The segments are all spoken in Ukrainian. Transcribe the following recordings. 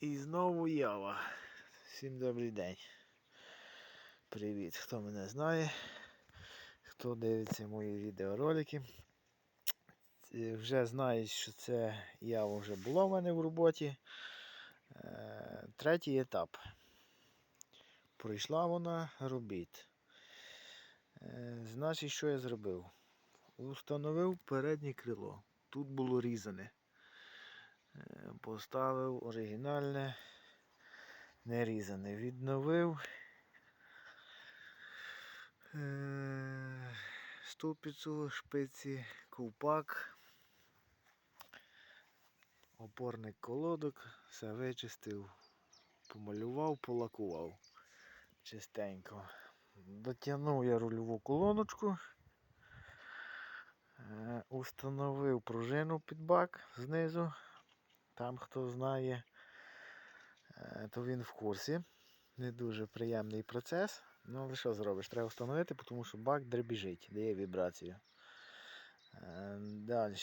І знову ява. Всім добрий день. Привіт, хто мене знає, хто дивиться мої відеоролики. Е, Вже знає, що це ява вже була в мене в роботі. Е, Третій етап. Пройшла вона робіт. Е, Значить, що я зробив? Установив переднє крило. Тут було різане. Поставив оригінальне, не різане. Відновив е, ступицю, шпиці, ковпак, опорник колодок, все вичистив, помалював, полакував чистенько. Дотягнув я рульову колоночку. Е, Установив пружину під бак знизу. Там хто знає, е, то він в курсі. Не дуже приємний процес. Ну, але що зробиш? Треба встановити, тому що бак дребіжить, дає вібрацію. Далі.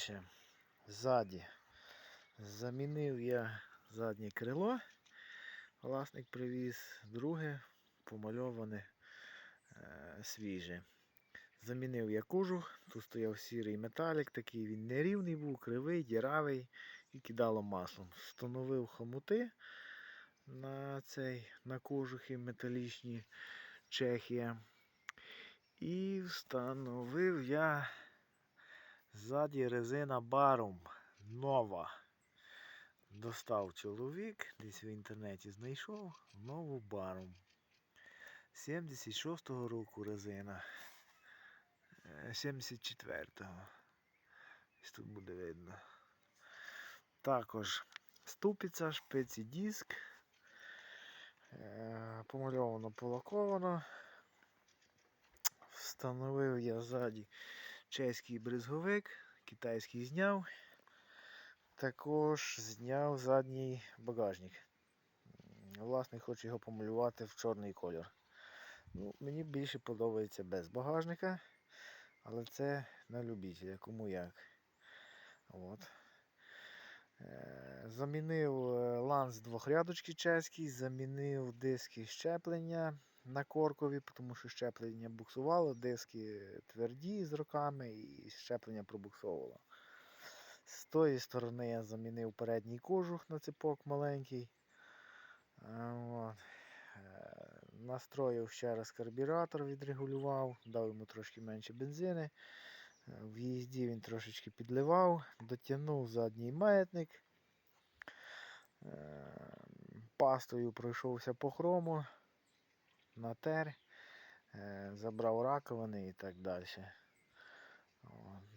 Ззаді. Замінив я заднє крило. Власник привіз, друге помальоване е, свіже. Замінив я кожух, тут стояв сірий металік, такий він нерівний був, кривий, діравий і кидало маслом. Встановив хомути на цей, на кожухи металічні Чехія. І встановив я ззаді резина баром нова. Достав чоловік, десь в інтернеті знайшов нову баром. 76-го року резина. Е, 74-го. Ось тут буде видно. Також ступиця, шпиці диск. Е, Помальовано, полаковано. Встановив я ззаді чеський бризговик, китайський зняв. Також зняв задній багажник. М, Власник хоче його помалювати в чорний кольор. Ну, мені більше подобається без багажника, але це на любителя, кому як. От. Е, Замінив е, ланц двохрядочки чеський, замінив диски щеплення на коркові, тому що щеплення буксувало, диски тверді з роками і щеплення пробуксовувало. З тої сторони я замінив передній кожух на ципок маленький. Е, От. Настроїв ще раз карбюратор, відрегулював, дав йому трошки менше бензини. Е, В їзді він трошечки підливав, дотягнув задній маятник. Е, Пастою пройшовся по хрому, натер, е, забрав раковини і так далі.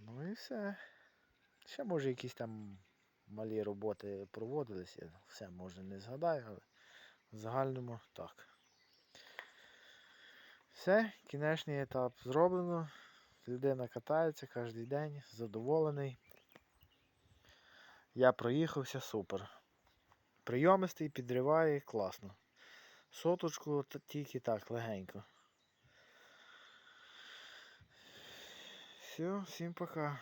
Ну і все. Ще може якісь там малі роботи проводилися, все може не згадаю, але в загальному так. Все, кінечний етап зроблено. Людина катається кожен день, задоволений. Я проїхався супер. Прийомистий, підриває, класно. Соточку тільки так, легенько. Все, всім пока.